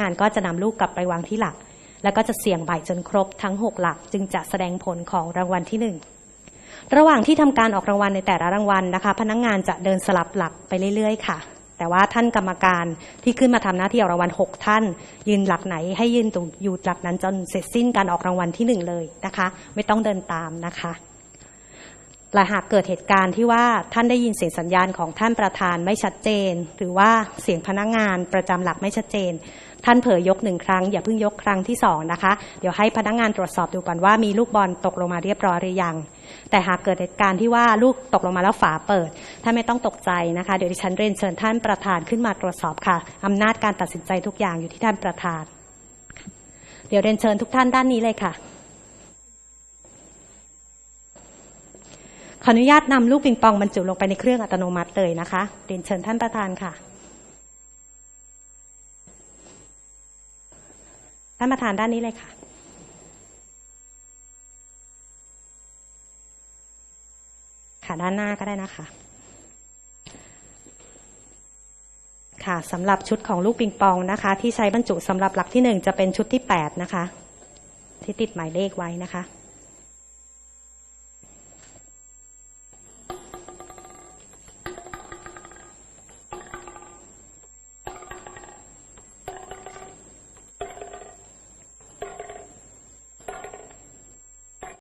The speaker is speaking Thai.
งานก็จะนำลูกกลับไปวางที่หลัก แล้วก็จะเสี่ยงใบจนครบทั้ง 6 หลัก จึงจะแสดงผลของรางวัลที่ 1 ระหว่างที่ทำการออกรางวัลในแต่ละรางวัลนะคะ พนักงานจะเดินสลับหลักไปเรื่อยๆ ค่ะ แต่ว่าท่านกรรมการที่ขึ้นมาทำหน้าที่ออกรางวัล 6 ท่าน ยืนหลักไหนให้ยืนตรงอยู่หลักนั้นจนเสร็จสิ้นการออกรางวัลที่หนึ่งเลยนะคะ ไม่ต้องเดินตามนะคะ และหากเกิดเหตุการณ์ที่ว่าท่านได้ยินเสียงสัญญาณของท่านประธานไม่ชัดเจน หรือว่าเสียงพนักงานประจำหลักไม่ชัดเจน ท่านเผยยกหนึ่งครั้ง อย่าเพิ่งยกครั้งที่สองนะคะ เดี๋ยวให้พนักงานตรวจสอบดูก่อนว่ามีลูกบอลตกลงมาเรียบร้อยหรือยัง แต่หากเกิดเหตุการณ์ที่ว่าลูกตกลงมาแล้วฝาเปิดท่านไม่ต้องตกใจนะคะเดี๋ยวดิฉันเรียนเชิญท่านประธานขึ้นมาตรวจสอบค่ะอำนาจการตัดสินใจทุกอย่างอยู่ที่ท่านประธาน เดี๋ยวเรียนเชิญทุกท่านด้านนี้เลยค่ะ ขออนุญาตนำลูกปิงปองบรรจุลงไปในเครื่องอัตโนมัติเลยนะคะเรียนเชิญท่านประธานค่ะ ท่านประธานด้านนี้เลยค่ะ ค่ะด้านหน้าก็ได้นะคะ ค่ะสำหรับชุดของลูกปิงปองนะคะ ที่ใช้บรรจุสำหรับหลักที่หนึ่งจะเป็นชุดที่แปดนะคะ ที่ติดหมายเลขไว้นะคะ